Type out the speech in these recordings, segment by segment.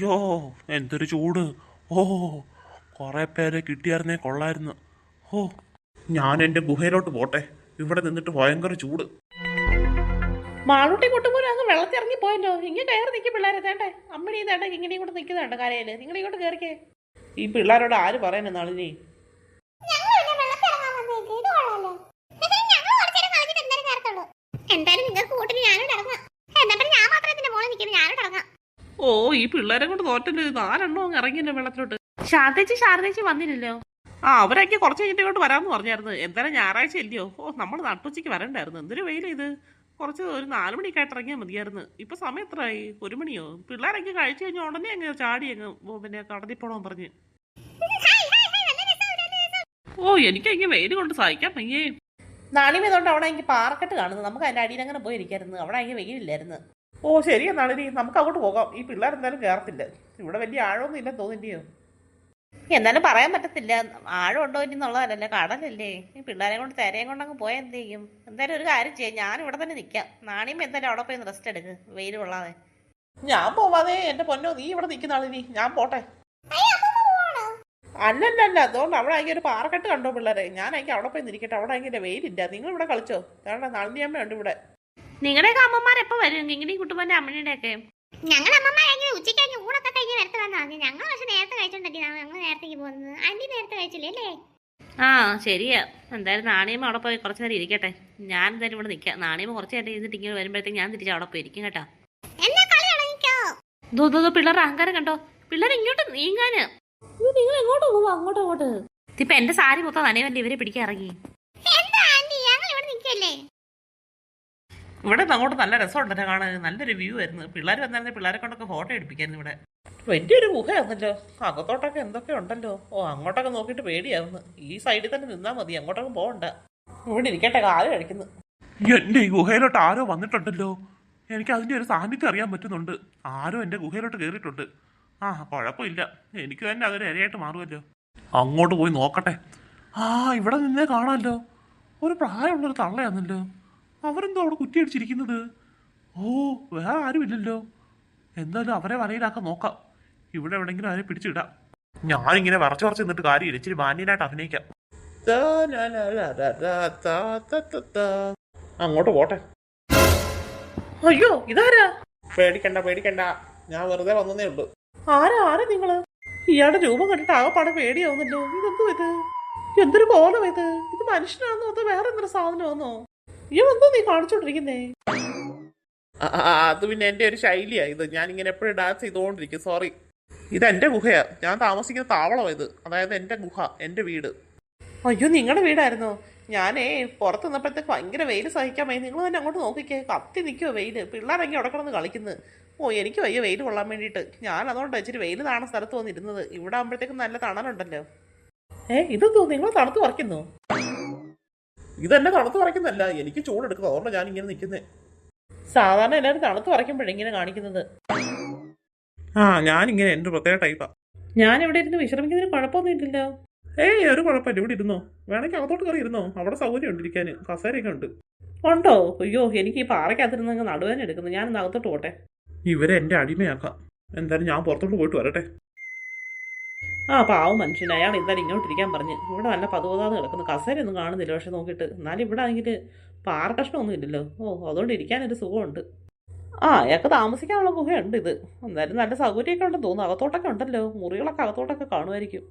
അയ്യോ എന്തൊരു ചൂട്. ഓ കുറെ പേരെ കിട്ടിയായിരുന്നേ കൊള്ളായിരുന്നു. ഓ ഞാൻ എന്റെ ഗുഹയിലോട്ട് പോട്ടെ. ഇവിടെ നിന്നിട്ട് ഭയങ്കര ചൂട്. മാളൂട്ടി കൊട്ടുപോലും അങ്ങ് വെള്ളത്തിൽ ഇറങ്ങി പോയല്ലോ. ഇങ്ങനെ കയറി നിൽക്കും പിള്ളേരെ തേണ്ടേ അമ്മണി തേട്ടെ ഇങ്ങനെയും കൂടെ നിൽക്കുന്നുണ്ട് കരയിൽ. നിങ്ങൾ ഇങ്ങോട്ട് കയറിക്കേ ഈ പിള്ളേരോട് ആര് പറയാനാ നാളിനി എന്തായാലും നിങ്ങൾക്ക് കൂട്ടിന് ഞാനും ഇറങ്ങാം എന്നാ പിന്നെ ഞാൻ മാത്രം ഇതിന്റെ മോളിൽ നിൽക്കുന്നു ഞാനും ഇറങ്ങാം ഓ ഈ പിള്ളേരെ കൊണ്ട് തോറ്റല്ലോ ആരെണ്ണോ അങ്ങ് ഇറങ്ങിയല്ലോ വെള്ളത്തിലോട്ട്. ശാരദേച്ചി ശാരദേച്ചി വന്നില്ലല്ലോ? ആ അവരൊക്കെ കുറച്ച് കഴിഞ്ഞിട്ട് ഇങ്ങോട്ട് വരാമെന്ന് പറഞ്ഞായിരുന്നു. എന്തായാലും ഞായറാഴ്ച ഇല്ലയോ? ഓ നമ്മൾ നട്ടുച്ചയ്ക്ക് വരണ്ടായിരുന്നു. എന്തൊരു വെയിൽ ഇത്? കുറച്ച് ഒരു നാല് മണിക്കായിട്ട് ഇറങ്ങിയാൽ മതിയായിരുന്നു. ഇപ്പൊ സമയം എത്രയായി? ഒരു മണിയോ? പിള്ളേരൊക്കെ കഴിച്ചു കഴിഞ്ഞാൽ ഉടനെ അങ്ങ് ചാടി അങ്ങ് ഓ, പിന്നെ കടലിൽ പോണോന്ന് പറഞ്ഞ്. ഓ എനിക്കങ്ങ് വെയിൽ കൊണ്ട് സഹിക്കാൻ പയ്യേ നാണിമേതുകൊണ്ട് അവിടെ എനിക്ക് പാറക്കെട്ട് കാണുന്നത്. നമുക്ക് അതിന്റെ അടിയിൽ അങ്ങനെ പോയിരിക്കായിരുന്നു. അവിടെ എനിക്ക് വെയിലില്ലായിരുന്നു. ഓ ശരി എന്നാണ് ഇനി നമുക്ക് അങ്ങോട്ട് പോകാം. ഈ പിള്ളേർ എന്തായാലും കയറത്തില്ല ഇവിടെ വലിയ ആഴമൊന്നും ഇല്ലെന്ന് തോന്നിയോ എന്തായാലും പറയാൻ പറ്റത്തില്ല. ആഴം ഉണ്ടോ ഇനി എന്നുള്ളതല്ലല്ലോ കടലല്ലേ. ഈ പിള്ളേരെ കൊണ്ട് തെരയും കൊണ്ട് അങ്ങ് പോയാൽ എന്ത് ചെയ്യും? എന്തായാലും ഒരു കാര്യം ചെയ്യാം. ഞാൻ ഇവിടെ തന്നെ നിൽക്കാം നാണിയും എന്തായാലും അവിടെ പോയി റെസ്റ്റ് എടുക്ക്. വെയിൽ കൊള്ളാതെ. ഞാൻ പോവാതെ എന്റെ പൊന്നോ നീ ഇവിടെ നിൽക്കുന്ന ആളിനി ഞാൻ പോട്ടെ. അല്ലല്ല അതുകൊണ്ട് അവിടെ ആയി ഒരു പാറക്കെട്ട് കണ്ടോ പിള്ളേരെ? ഞാനായിരിക്കും അവിടെ പോയി നിൽക്കട്ടെ. അവിടെ ആണെങ്കിൽ വെയിലില്ല. നിങ്ങൾ ഇവിടെ കളിച്ചോ. കാരണം നളിനി അമ്മയുണ്ട് ഇവിടെ. നിങ്ങളുടെയൊക്കെ അമ്മമാരെപ്പോ വരും? കിങ്ങിണി കുട്ടുമ്പന്റെ അമ്മയുടെ ഒക്കെ ഞങ്ങൾ അമ്മമാരെങ്കിലും ഉച്ചയ്ക്ക് കഴിഞ്ഞ് ഊണൊക്കെ കഴിഞ്ഞ് നേരത്തെ വന്നാൽ മതി ഞങ്ങൾ പക്ഷെ നേരത്തെ കഴിച്ചോണ്ടിരിക്കുന്നതാണ് ഞങ്ങൾ നേരത്തേക്ക് പോകുന്നത്. ആന്റി നേരത്തെ കഴിച്ചില്ലേ അല്ലേ? ആ ശരിയാ. എന്തായാലും നാണയമ്മ അവിടെ പോയി കുറച്ച് നേരം ഇരിക്കട്ടെ. ഞാൻ എന്തായാലും ഇവിടെ നിൽക്കാം നാണയമ്മ കുറച്ച് നേരം ഇരുന്നിട്ട് ഇങ്ങനെ വരുമ്പോഴത്തേക്ക് ഞാൻ തിരിച്ച് അവിടെ പോയി ഇരിക്കും കേട്ടോ. ദോ ദോ ദോ പിള്ളേരുടെ അഹങ്കാരം കണ്ടോ? പിള്ളേർ ഇങ്ങോട്ട് നീങ്ങാന്. നിങ്ങൾ എങ്ങോട്ട് പോവാ? അങ്ങോട്ട് അങ്ങോട്ട്. ഇപ്പൊ എന്റെ സാരി മൊത്തം നനയല്ലേ ഇവരെ പിടിക്കാൻ ഇറങ്ങി. ഇവിടെ അങ്ങോട്ട് നല്ല രസമുണ്ടല്ലോ കാണാൻ. നല്ലൊരു വ്യൂ ആയിരുന്നു. പിള്ളേർ വന്നായിരുന്നു പിള്ളേരെ കൊണ്ടൊക്കെ ഫോട്ടോ എടുപ്പിക്കായിരുന്നു ഇവിടെ. വലിയൊരു ഗുഹയാണല്ലോ അകത്തോട്ടൊക്കെ എന്തൊക്കെ ഉണ്ടല്ലോ. ഓ അങ്ങോട്ടൊക്കെ നോക്കിയിട്ട് പേടിയാവുന്നു. ഈ സൈഡിൽ തന്നെ നിന്നാ മതി. അങ്ങോട്ടൊക്കെ പോകണ്ട ഇവിടെ ഇരിക്കട്ടെ കാൽ കഴിക്കുന്നു. എന്റെ ഈ ഗുഹയിലോട്ട് ആരോ വന്നിട്ടുണ്ടല്ലോ. എനിക്ക് അതിന്റെ ഒരു സാന്നിധ്യം അറിയാൻ പറ്റുന്നുണ്ട്. ആരോ എന്റെ ഗുഹയിലോട്ട് കയറിയിട്ടുണ്ട് ആ കുഴപ്പമില്ല. എനിക്ക് തന്നെ അതൊരു ഇരയായിട്ട് മാറുമല്ലോ. അങ്ങോട്ട് പോയി നോക്കട്ടെ. ആ ഇവിടെ നിന്നേ കാണാമല്ലോ. ഒരു പ്രായമുള്ളൊരു തള്ളയാണല്ലോ അവരെന്തോ അവിടെ കുറ്റിയടിച്ചിരിക്കുന്നത്? ഓ വേറെ ആരുമില്ലല്ലോ. എന്തായാലും അവരെ വലയിലാക്കാൻ നോക്കാം. ഇവിടെ എവിടെങ്കിലും അവരെ പിടിച്ചിടാം. ഞാനിങ്ങനെ വറച്ച് വറച്ച് നിന്നിട്ട് കാര്യമില്ല ഇച്ചിരി മാന്യനായിട്ട് അഭിനയിക്കാം. അങ്ങോട്ട് പോട്ടെ. അയ്യോ ഇതാരാ? പേടിക്കണ്ട പേടിക്കണ്ട. ഞാൻ വെറുതെ വന്നതേ ഉള്ളൂ. ആരാ ആരാ നിങ്ങൾ? ഇയാളുടെ രൂപം കണ്ടിട്ട് ആകെപ്പാടെ പേടിയാവുന്നല്ലോ. ഇതെന്തോ ഇത്? എന്തൊരു കോലം ഇത്? ഇത് മനുഷ്യനാണെന്നോ അതോ വേറെ എന്തൊരു സാധനമാണോ അയ്യോ എന്തോ നീ കാണിച്ചോണ്ടിരിക്കുന്നേ? അത് പിന്നെ എന്റെ ഒരു ശൈലിയാ ഇത്. ഞാൻ ഇങ്ങനെ എപ്പോഴും ഡാൻസ് ചെയ്തുകൊണ്ടിരിക്കും സോറി ഇത് എന്റെ ഗുഹയാ. ഞാൻ താമസിക്കുന്ന താവളമാണ് ഇത്. അതായത് എന്റെ ഗുഹ എന്റെ വീട്. അയ്യോ നിങ്ങളുടെ വീടായിരുന്നോ? ഞാനേ പുറത്ത് നിന്നപ്പോഴത്തേക്ക് ഭയങ്കര വെയിൽ സഹിക്കാൻ വയ്യ. നിങ്ങൾ തന്നെ അങ്ങോട്ട് നോക്കിക്കേ. കത്തി നിൽക്കുമോ വെയിൽ. പിള്ളേരൊക്കെ അവിടെ കളിക്കുന്നു. കളിക്കുന്നത് ഓ എനിക്ക് വയ്യ വെയിൽ കൊള്ളാൻ വേണ്ടിയിട്ട്. ഞാൻ അതുകൊണ്ട് ഇച്ചിരി വെയിൽ താണ സ്ഥലത്ത് വന്നിരുന്നത്. ഇവിടെ ആകുമ്പോഴത്തേക്കും നല്ല തണലുണ്ടല്ലോ. ഏ ഇതെന്തോ? നിങ്ങൾ തണുത്ത് പറിക്കുന്നു? ഇതെന്നെ തണുത്ത് പറിക്കുന്നല്ല എനിക്ക് ചൂടെടുക്കുക അതുകൊണ്ട് ഞാൻ ഇങ്ങനെ നിൽക്കുന്നത് സാധാരണ എല്ലാവരും തണുത്ത് പറിക്കുമ്പോഴേ ഇങ്ങനെ കാണിക്കുന്നത്. ആ ഞാനിങ്ങനെ എന്റെ പ്രത്യേക ടൈപ്പാ ഞാൻ ഇവിടെ ഇരുന്ന് വിശ്രമിക്കുന്നതിന് കുഴപ്പമൊന്നും ഇല്ലല്ലോ. ഏയ് ഒരു കുഴപ്പമില്ല. ഇവിടെ ഇരുന്നോ. വേണമെങ്കിൽ അകത്തോട്ട് കയറി ഇരുന്നോ. അവിടെ സൗകര്യം ഉണ്ട് ഇരിക്കാൻ കസേരയൊക്കെ ഉണ്ട്. ഉണ്ടോ? അയ്യോ എനിക്ക് ഈ പാറയ്ക്കകത്തിരുന്ന് നടുവേദന എടുക്കുന്നു. ഞാൻ ഇന്ന് അകത്തോട്ട് പോട്ടെ. ഇവരെ എന്റെ അടിമയാക്കാം. എന്തായാലും ഞാൻ പുറത്തോട്ട് പോയിട്ട് വരട്ടെ. ആ പാവം മനുഷ്യൻ അയാൾ എന്തായാലും ഇങ്ങോട്ടിരിക്കാൻ പറഞ്ഞ്. ഇവിടെ നല്ല പതുപതാന്ന് കിടക്കുന്നു. കസേരയൊന്നും കാണുന്നില്ല പക്ഷെ നോക്കിയിട്ട്. എന്നാലും ഇവിടെ ആണെങ്കിൽ പാറ കഷ്ണമൊന്നും ഇല്ലല്ലോ. ഓ അതുകൊണ്ട് ഇരിക്കാനൊരു സുഖമുണ്ട്. ആ അയാൾക്ക് താമസിക്കാനുള്ള ഗുഹയുണ്ട് ഇത്. എന്തായാലും നല്ല സൗകര്യമൊക്കെ ഉണ്ടെന്ന് തോന്നുന്നു. അകത്തോട്ടൊക്കെ ഉണ്ടല്ലോ. മുറികളൊക്കെ അകത്തോട്ടൊക്കെ കാണുമായിരിക്കും.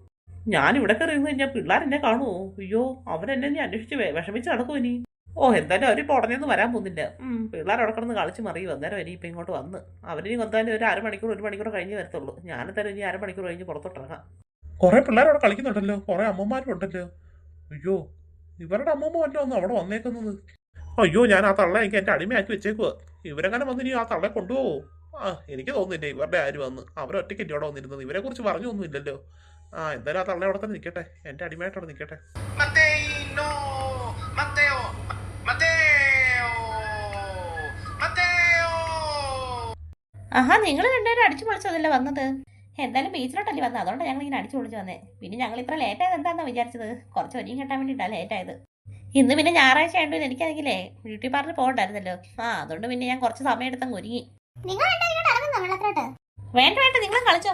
ഞാൻ ഇവിടെ കയറി ഇരുന്ന് കഴിഞ്ഞാൽ പിള്ളേർ എന്നെ കാണുമോ? അയ്യോ അവരെന്നെ ഇനി അന്വേഷിച്ച് വിഷമിച്ച് നടക്കും ഇനി? ഓ എന്തായാലും അവരിപ്പോൾ ഉടനെയൊന്നും വരാൻ പോകുന്നില്ല. പിള്ളേരവിടെ കിടന്ന് കളിച്ച് മറിയും. അന്നേരം ഇനി ഇപ്പം ഇങ്ങോട്ട് വന്ന്. അവരിനി എന്തായാലും ഒരു അരമണിക്കൂർ ഒരു മണിക്കൂർ കഴിഞ്ഞ് വരത്തുള്ളൂ. ഞാനെന്തായാലും ഇനി അരമണിക്കൂർ കഴിഞ്ഞ് പുറത്തോട്ട് ഇറങ്ങാം. കുറെ പിള്ളേർ അവിടെ കളിക്കുന്നുണ്ടല്ലോ കുറെ അമ്മമാരും ഉണ്ടല്ലോ അയ്യോ ഇവരുടെ അമ്മമ്മ വല്ലോ ഒന്ന് അവിടെ വന്നേക്കുന്നത് അയ്യോ ഞാൻ ആ തള്ള എനിക്ക് എന്റെ അടിമയാക്കി വെച്ചേക്കുക ഇവരെങ്ങനെ വന്ന് ഇനി ആ തള്ളെ കൊണ്ടുപോകോ ആ എനിക്ക് തോന്നുന്നില്ല ഇവരുടെ ആര് വന്ന് അവരൊറ്റയ്ക്ക് ഇവിടെ വന്നിരുന്നത് ഇവരെ കുറിച്ച് പറഞ്ഞൊന്നും ഇല്ലല്ലോ ആ എന്തായാലും ആ തള്ള അവിടെ തന്നെ നിൽക്കട്ടെ എന്റെ അടിമയായിട്ട് അവിടെ നിൽക്കട്ടെ Matteo! Matteo! Matteo! Matteo! ആഹാ നിങ്ങൾ രണ്ടുപേരും അടിച്ചു പൊളിച്ചതല്ലേ വന്നത് എന്തായാലും ബീച്ചിലോട്ടല്ലേ വന്നത്? അതുകൊണ്ട് ഞങ്ങൾ ഇങ്ങനെ അടിച്ചു പൊളിച്ച് വന്നേ. പിന്നെ ഞങ്ങൾ ഇത്ര ലേറ്റ് ആയത് എന്താണെന്ന് വിചാരിച്ചത്? കുറച്ച് ഒരുങ്ങി കെട്ടാൻ വേണ്ടിയിട്ടാണ് ലേറ്റ് ആയത്. ഇന്ന് പിന്നെ ഞായറാഴ്ച ആയതുകൊണ്ട് എനിക്കാണെങ്കിലേ ബ്യൂട്ടി പാർലറിൽ പോകണ്ടായിരുന്നല്ലോ. ആ അതുകൊണ്ട് പിന്നെ ഞാൻ കുറച്ച് സമയം എടുത്തങ്ങ് ഒരുങ്ങി. നിങ്ങൾ വേണ്ട വേണ്ട നിങ്ങളും കളിച്ചോ.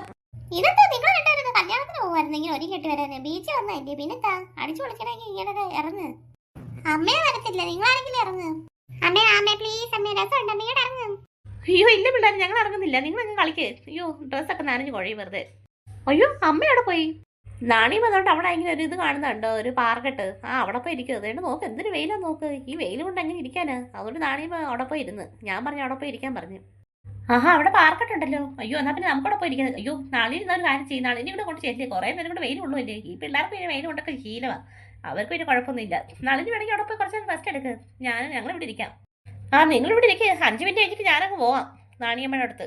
ഇതെന്താ നിങ്ങൾ കല്യാണത്തിന് പോകുമായിരുന്നെങ്കിൽ ഒരു കെട്ടി വരാന്? ബീച്ചിൽ വന്നല്ലേ പിന്നെന്താ? അടിച്ചു പൊളിക്കണമെങ്കിൽ ഇങ്ങനെ ഇറങ്ങ്. അമ്മയെ വരത്തില്ല. നിങ്ങളാണെങ്കിലും ഇറങ്ങ്. അമ്മേ അമ്മേ പ്ലീസ് അമ്മേ രസമുണ്ട്. അമ്മയോട് ഇറങ്ങ്. അയ്യോ ഇല്ല പിള്ളേർ ഞങ്ങൾ ഇറങ്ങുന്നില്ല. നിങ്ങൾ അങ്ങ് കളിക്ക്. അയ്യോ ഡ്രസ്സൊക്കെ നനഞ്ഞു കുഴയും വെറുതെ. അയ്യോ അമ്മ അവിടെ പോയി? നാണി വന്നോണ്ട് അവിടെ ഇങ്ങനെ ഒരു ഇത് കാണുന്നുണ്ടോ? ഒരു പാർക്കട്ട് ആ അവിടെ പോയി ഇരിക്കും. അതുകൊണ്ട് നോക്ക് എന്തൊരു വെയിലാ നോക്ക്. ഈ വെയിൽ കൊണ്ട് അങ്ങനെ ഇരിക്കാനാ? അതുകൊണ്ട് നാണിയമ്മ അവിടെ പോയി ഇരുന്ന്. ഞാൻ പറഞ്ഞു അവിടെ പോയി ഇരിക്കാൻ പറഞ്ഞു. ആഹാ അവിടെ ഉണ്ടല്ലോ. അയ്യോ എന്നാ പിന്നെ നമുക്കവിടെ പോയി ഇരിക്കാം അയ്യോ നാളെ ഇരുന്ന ഒരു കാര്യം ചെയ്യും. നാളെ ഇവിടെ കൊണ്ട് ചേച്ചി കുറേ നേരം കൂടെ വെയിൽ ഉള്ളൂല്ലേ ഈ പിള്ളേർക്ക് പിന്നെ വെയിൽ കൊണ്ടൊക്കെ ശീലമാണ് അവർക്ക് പിന്നെ കുഴപ്പമൊന്നുമില്ല. നാളെ വേണമെങ്കിൽ അവിടെ പോയി കുറച്ച് റെസ്റ്റ് എടുക്ക്. ഞാൻ ഞങ്ങൾ ഇവിടെ ഇരിക്കാം. ആ നിങ്ങൾ ഇവിടെ ഇരിക്കുക അഞ്ചു മിനിറ്റ് കഴിഞ്ഞിട്ട് ഞാനങ്ങ് പോവാം. നാണിയമ്മയുടെ അടുത്ത്.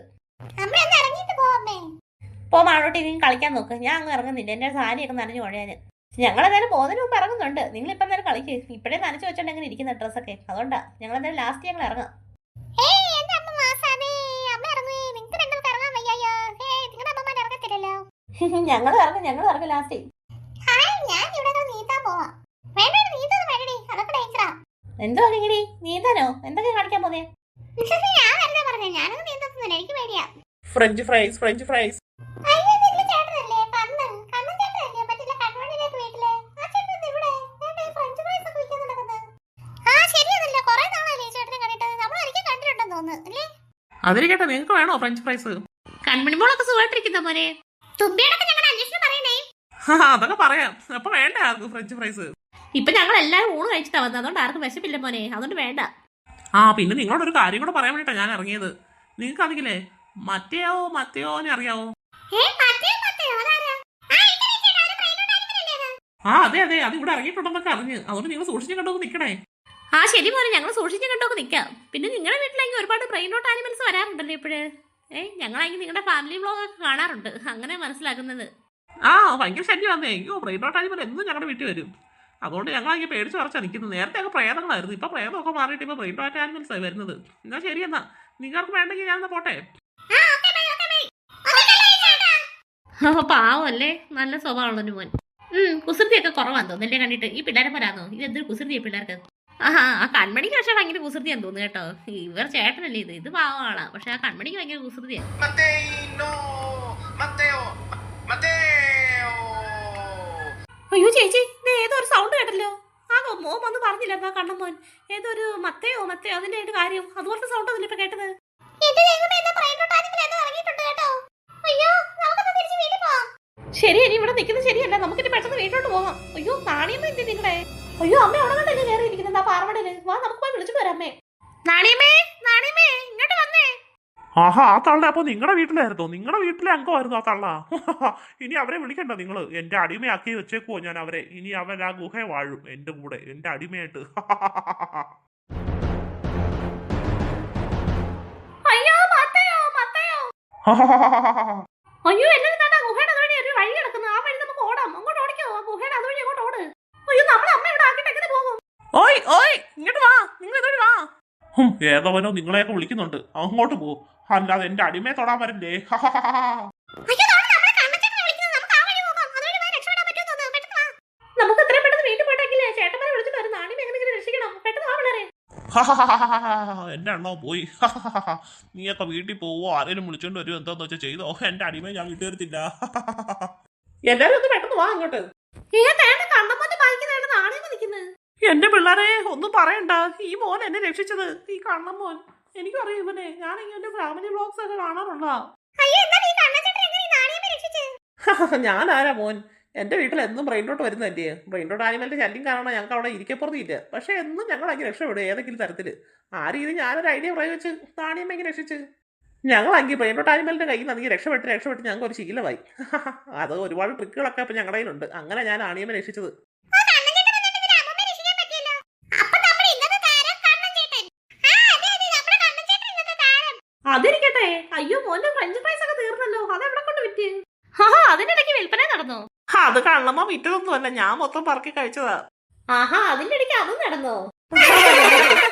പോവാം അവിടോട്ട് ഇനി കളിക്കാൻ നോക്ക്. ഞാൻ അങ്ങ് ഇറങ്ങുന്നില്ല എന്റെ സാരിയൊക്കെ നനഞ്ഞു കുഴയാൻ. ഞങ്ങൾ എന്തായാലും പോകുന്നതിന് മുമ്പ് ഇറങ്ങുന്നുണ്ട്. നിങ്ങൾ ഇപ്പം എന്തായാലും കളിക്ക്. ഇപ്പോഴേ നനച്ചു വെച്ചോണ്ട് എങ്ങനെ ഇരിക്കുന്ന ഡ്രസ്സൊക്കെ അതുകൊണ്ടാ. ഞങ്ങൾ എന്തായാലും ലാസ്റ്റ് ഞങ്ങൾ ഇറങ്ങാം. ഞങ്ങൾ ഇറങ്ങും. ഞങ്ങൾ ഇറങ്ങും. ലാസ്റ്റ് ഹായ് ഞാൻ ഇവിടെ നിന്ന് നീന്താൻ പോവാ വേണ്ട വേണ്ട, നീന്തൊന്നും വേണ്ടടി അതൊക്കെ ഡേഞ്ചറാ എന്തോ നിങ്ങടി നീന്താനോ? എന്തൊക്കെ കാണിക്കാൻ പോന്നെ? ഞാൻ വെറുതെ പറഞ്ഞു ഞാനൊന്നും നീന്തത്തൊന്നുമില്ല എനിക്ക് പേടിയാ. ഫ്രഞ്ച് ഫ്രൈസ് ഫ്രഞ്ച് ഫ്രൈസ് അതിരിക്കട്ടെ നിങ്ങൾക്ക് വേണോ ഫ്രഞ്ച് ഫ്രൈസ് കൺമണിമോളൊക്കെ സുഖമായിട്ടിരിക്കുന്ന മോനെ? അതൊക്കെ പറയാം. അപ്പൊ വേണ്ട ആർക്കും ഫ്രഞ്ച് ഫ്രൈസ് ഇപ്പൊ ഞങ്ങൾ എല്ലാവരും ഊണ് കഴിച്ചിട്ടാ വന്നത് അതുകൊണ്ട് ആർക്കും വിശപ്പില്ല മോനെ. അതുകൊണ്ട് വേണ്ട. ആ പിന്നെ നിങ്ങളോട് ഒരു കാര്യം കൂടെ പറയാൻ വേണ്ടിട്ടാ ഞാൻ ഇറങ്ങിയത്. നിങ്ങൾക്ക് അറിയില്ലേ മറ്റേയോ മറ്റേയോനെ അറിയാവോ? ആ അത് ആ അതെ അതെ. അത് ഇവിടെ ഇറങ്ങിയിട്ടുണ്ടെന്നൊക്കെ അറിഞ്ഞ്. അതുകൊണ്ട് നിങ്ങൾ സൂക്ഷിച്ചു കണ്ടോക്ക് നിൽക്കണേ ആ ശരി മോനെ. ഞങ്ങൾ സൂക്ഷിച്ചു കണ്ടോക്ക് നിൽക്കാം പിന്നെ നിങ്ങളുടെ വീട്ടിലെങ്കിൽ ഒരുപാട് ബ്രെയിൻ ഡോട്ട് ആനിമൽസ് വരാറുണ്ടല്ലോ ഇപ്പോഴേ. ഏ ഞങ്ങളാണെങ്കിൽ നിങ്ങളുടെ ഫാമിലി വ്ളോഗ് ഒക്കെ കാണാറുണ്ട്. അങ്ങനെ മനസ്സിലാക്കുന്നത്. ആ ഭയങ്കര ശല്യം വന്നേ അയ്യോ ബ്രെയിൻ ആനിമൽ എന്നും ഞങ്ങളുടെ വീട്ടിൽ വരും. അതുകൊണ്ട് ഞങ്ങളാണെങ്കിൽ പേടിച്ച് കുറച്ചാണ് നിൽക്കുന്നത് നേരത്തെ ഒക്കെ പ്രേതങ്ങളായിരുന്നു. ഇപ്പൊ പ്രേതമൊക്കെ മാറിയിട്ട് ഇപ്പൊ ബ്രെയിൻ ഡോറ്റ് ആനിമൽസ് ആയി വരുന്നത്. എന്നാ ശരി എന്നാ. നിങ്ങൾക്ക് വേണ്ടെങ്കിൽ ഞാൻ പോട്ടെ? പാവല്ലേ നല്ല സ്വഭാവമുള്ളൊരു മോൻ. ഉം കുസൃതിയൊക്കെ കുറവാന്ന് എന്നെ കണ്ടിട്ട്? ഈ പിള്ളേരെ പോരാന്നോ ഇത് എന്തൊരു കുസൃതി പിള്ളേർക്ക്? ആഹാ ആ കൺമണിക്ക് പക്ഷേ ഭയങ്കര കുസൃതിയാന്ന് തോന്നുന്നു കേട്ടോ. ഇവർ ചേട്ടനല്ലേ ഇത്? ഇത് പാവമാണ് പക്ഷെ ആ കൺമണിക്ക് ഭയങ്കര കുസൃതിയാണ്. അയ്യോ ചേച്ചി. മോൻ വന്ന് പറഞ്ഞില്ല ആ കണ്ണൻ ഏതോ ഒരു മത്തയോ മത്തയോ അതിന്റെ ഒരു കാര്യം അതുപോലത്തെ സൗണ്ട് ഒന്നും ഇപ്പൊ കേട്ടത്. ശരി ഇനി ഇവിടെ നിൽക്കുന്നത് ശരിയല്ല. നമുക്കിനി പെട്ടെന്ന് വീട്ടിലോട്ട് പോകാം അയ്യോ നാണിയമ്മ എന്തി നിങ്ങളെ? അയ്യോ അമ്മ അവിടെ കണ്ടല്ലേ കയറി ഇരിക്കുന്നത് ആ പാറമടയിൽ. വാ നമുക്ക് പോയി വിളിച്ചിട്ട് വരാം അമ്മേ. നാണിയമ്മേ നാണിയമ്മേ ആഹാ ആ തള്ള അപ്പൊ നിങ്ങളുടെ വീട്ടിലായിരുന്നോ? നിങ്ങളുടെ വീട്ടിലെ അംഗമായിരുന്നു ആ തള്ള? ഇനി അവരെ വിളിക്കണ്ട നിങ്ങൾ എന്റെ അടിമയാക്കി വെച്ചേക്കുവോ ഞാൻ അവരെ. ഇനി അവൻ ആ ഗുഹ വാഴും എന്റെ കൂടെ എന്റെ അടിമയായിട്ട്. അയ്യോ അയ്യോ എല്ലാവരും തന്നെ ഗുഹയുടെ അതുവഴി ഒരു വഴി കിടക്കുന്നു ആ വഴി നമുക്ക് ഓടാം അങ്ങോട്ട് ഓടിക്കോ ആ ഗുഹയുടെ അതുവഴി അങ്ങോട്ട് ഓട് അയ്യോ നമ്മൾ അമ്മ ഇവിടെ ആക്കിയിട്ട് എങ്ങനെ പോകും ഓയ് ഓയ് ഇങ്ങോട്ട് വാ നിങ്ങൾ ഇതോട് വാ ഹും, ഏതവനോ നിങ്ങളെയൊക്കെ വിളിക്കുന്നുണ്ട് അങ്ങോട്ട് പോ അല്ലാതെ എന്റെ അടിമയെ തൊടാൻ വരണ്ടേ എന്റെ അണ്ണോ പോയി നീയൊക്കെ വീട്ടിൽ പോവോ ആരെങ്കിലും വിളിച്ചോണ്ട് വരുമോ എന്താന്ന് വെച്ചാൽ ചെയ്തോ എന്റെ അടിമയെ ഞാൻ വീട്ടിൽ വരത്തില്ല എല്ലാരും ഒന്ന് പെട്ടെന്ന് വാ അങ്ങോട്ട് നാണിയമ്മ എന്റെ പിള്ളേരെ ഒന്നും പറയണ്ട. ഈ മോൻ എന്നെ രക്ഷിച്ചത്. ഈ കണ്ണൻ മോൻ. എനിക്കറിയാം ഇവനെ. ഞാൻ ഇങ്ങനെ ഫാമിലി ബ്ലോഗ്സ് ഒക്കെ കാണാറുള്ള എങ്ങനെ നാണിയമ്മ ഞാൻ ആരാ മോൻ? എന്റെ വീട്ടിൽ എന്നും ബ്രെയിൻ റോട്ട് വരുന്നല്ലേ ബ്രെയിൻ റോട്ട് ആനിമലിന്റെ ശല്യം കാരണം ഞങ്ങൾക്ക് അവിടെ ഇരിക്കപ്പുറത്തില്ല പക്ഷെ എന്നും ഞങ്ങൾ അങ്ങനെ രക്ഷപ്പെടും ഏതെങ്കിലും തരത്തിൽ ആ രീതി ഞാനൊരു ഐഡിയ പ്രയോഗിച്ച് താണിയമ്മ രക്ഷിച്ച്? ഞങ്ങളെങ്കിൽ ബ്രെയിൻ റോട്ട് ആനിമലിന്റെ കയ്യിൽ നിന്ന് രക്ഷപ്പെട്ട് രക്ഷപ്പെട്ട് ഞങ്ങൾക്ക് ഒരു ശീലമായി. അത് ഒരുപാട് ട്രിക്കുകളൊക്കെ ഇപ്പം ഞങ്ങളുടെ കയ്യിലുണ്ട്. അങ്ങനെ ഞാൻ ആണിയമ്മ രക്ഷിച്ചത്. അതിരിക്കട്ടെ. അയ്യോ മോന്റെ ഫ്രഞ്ച് ഫ്രൈസ് ഒക്കെ തീർന്നല്ലോ. അത് എവിടെ കൊണ്ട് വിറ്റ്? ഹാ അതിനിടയ്ക്ക് വിൽപ്പന നടന്നു? അത് കള്ളമ്മ വിറ്റതൊന്നുമല്ല. ഞാൻ മൊത്തം പറക്കി കഴിച്ചതാ. ആഹാ അതിന്റെ ഇടയ്ക്ക് അതും നടന്നോ?